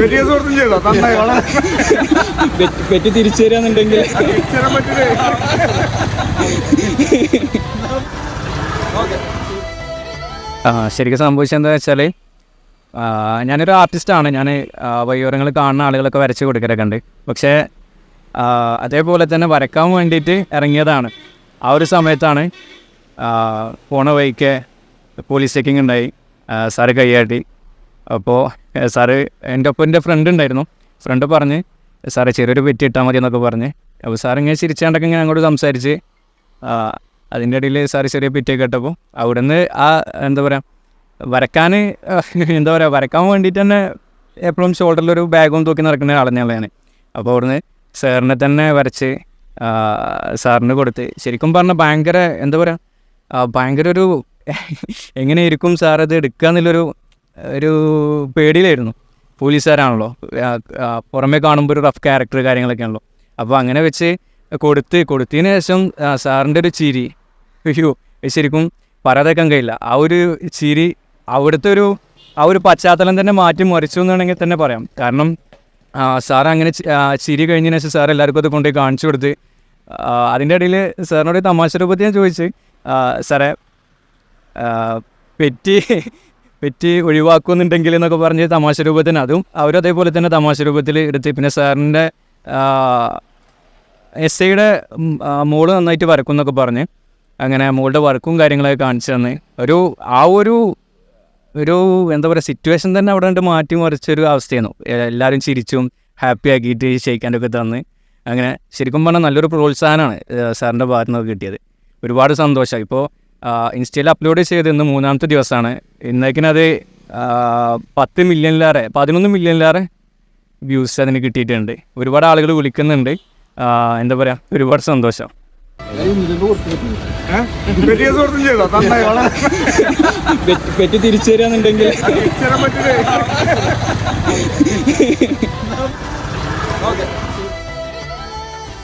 വലിയ സുഹൃത്തും ചെയ്തോ? നന്നായി വളരെ പെറ്റ് തിരിച്ചു തരാന്നുണ്ടെങ്കിൽ. പറ്റില്ലേ? ശരിക്കും സംഭവിച്ചത് എന്താ വെച്ചാൽ ഞാനൊരു ആർട്ടിസ്റ്റാണ്. ഞാൻ വയ്യോരങ്ങൾ കാണുന്ന ആളുകളൊക്കെ വരച്ച് കൊടുക്കലൊക്കെ ഉണ്ട്. പക്ഷേ അതേപോലെ തന്നെ വരക്കാൻ വേണ്ടിയിട്ട് ഇറങ്ങിയതാണ്. ആ ഒരു സമയത്താണ് ഫോണ് പോണ വഴിക്ക് പോലീസ് ചെക്കിംഗ് ഉണ്ടായി സാറ് കൈയാട്ടി അപ്പോൾ സാറ് എന്റെ ഒപ്പം എന്റെ ഫ്രണ്ട് ഉണ്ടായിരുന്നു. ഫ്രണ്ട് പറഞ്ഞ് സാറേ ചെറിയൊരു പെറ്റി ഇട്ടാൽ മതി എന്നൊക്കെ പറഞ്ഞ്. അപ്പോൾ സാർ ഇങ്ങനെ ചിരിച്ചാണ്ടൊക്കെ ഇങ്ങനെ അങ്ങോട്ട് സംസാരിച്ച് അതിന്റെ ഇടയിൽ സാറ് ചെറിയ പെറ്റിയൊക്കെ ഇട്ടപ്പോൾ നിന്ന് ആ എന്താ പറയുക വരക്കാൻ എന്താ പറയുക വരക്കാൻ വേണ്ടിയിട്ട് തന്നെ എപ്പോഴും ഷോൾഡറിലൊരു ബാഗും തൂക്കി നടക്കുന്ന ആളെന്നെയാണ് ഞാൻ അപ്പോൾ അവിടുന്ന് സാറിനെ തന്നെ വരച്ച് സാറിന് കൊടുത്ത് ശരിക്കും പറഞ്ഞാൽ ഭയങ്കര എന്താ പറയുക ഭയങ്കര ഒരു എങ്ങനെ ഇരിക്കും സാർ എടുക്കുക എന്നുള്ളൊരു ഒരു പേടിയിലായിരുന്നു. പോലീസുകാരാണല്ലോ. പുറമേ കാണുമ്പോൾ ഒരു റഫ് ക്യാരക്ടർ കാര്യങ്ങളൊക്കെ ആണല്ലോ. അപ്പോൾ അങ്ങനെ വെച്ച് കൊടുത്ത് കൊടുത്തതിന് ശേഷം സാറിന്റെ ഒരു ചിരി. അയ്യോ ശരിക്കും പറയാതേക്കാൻ കഴിയില്ല. ആ ഒരു ചിരി അവിടുത്തെ ഒരു ആ ഒരു പശ്ചാത്തലം തന്നെ മാറ്റി മറിച്ചു എന്നാണെങ്കിൽ തന്നെ പറയാം. കാരണം സാർ അങ്ങനെ ചിരി കഴിഞ്ഞതിന് ശേഷം സാർ എല്ലാവർക്കും അത് കൊണ്ടുപോയി കാണിച്ചു കൊടുത്ത് അതിന്റെ ഇടയിൽ സാറിനോട് തമാശ രൂപത്തിൽ ഞാൻ ചോദിച്ച് സാറേ പെറ്റി പെറ്റി ഒഴിവാക്കുന്നുണ്ടെങ്കിൽ എന്നൊക്കെ പറഞ്ഞ് തമാശ രൂപത്തിന് അതും അവരും അതേപോലെ തന്നെ തമാശ രൂപത്തിൽ എടുത്ത്. പിന്നെ സാറിന്റെ എസ് ഐയുടെ മോൾ നന്നായിട്ട് വരക്കും എന്നൊക്കെ പറഞ്ഞ്. അങ്ങനെ മോളുടെ വർക്കും കാര്യങ്ങളൊക്കെ കാണിച്ചു തന്ന്. ഒരു ആ ഒരു ഒരു എന്താ പറയുക സിറ്റുവേഷൻ തന്നെ അവിടെ കണ്ട് മാറ്റി മറിച്ചൊരു അവസ്ഥയായിരുന്നു. എ- എല്ലാവരും ചിരിച്ചും ഹാപ്പി ആക്കിയിട്ട് ഷെയ്ക്കാന്റെയൊക്കെ തന്ന്. അങ്ങനെ ശരിക്കും പറഞ്ഞാൽ നല്ലൊരു പ്രോത്സാഹനമാണ് സാറിന്റെ ഭാഗത്തു നിന്നൊക്കെ കിട്ടിയത്. ഒരുപാട് സന്തോഷം ഇപ്പോൾ ഇൻസ്റ്റയിൽ അപ്ലോഡ് ചെയ്ത് ഇന്ന് മൂന്നാമത്തെ ദിവസമാണ്. ഇന്നേക്കിനത് പത്ത് മില്യണിലേറെ പതിനൊന്ന് മില്യണിലേറെ വ്യൂസ് അതിന് കിട്ടിയിട്ടുണ്ട്. ഒരുപാട് ആളുകൾ വിളിക്കുന്നുണ്ട്. എന്താ പറയുക ഒരുപാട് സന്തോഷം. പെറ്റ് തിരിച്ചു തരാന്നുണ്ടെങ്കിൽ. ഓക്കെ.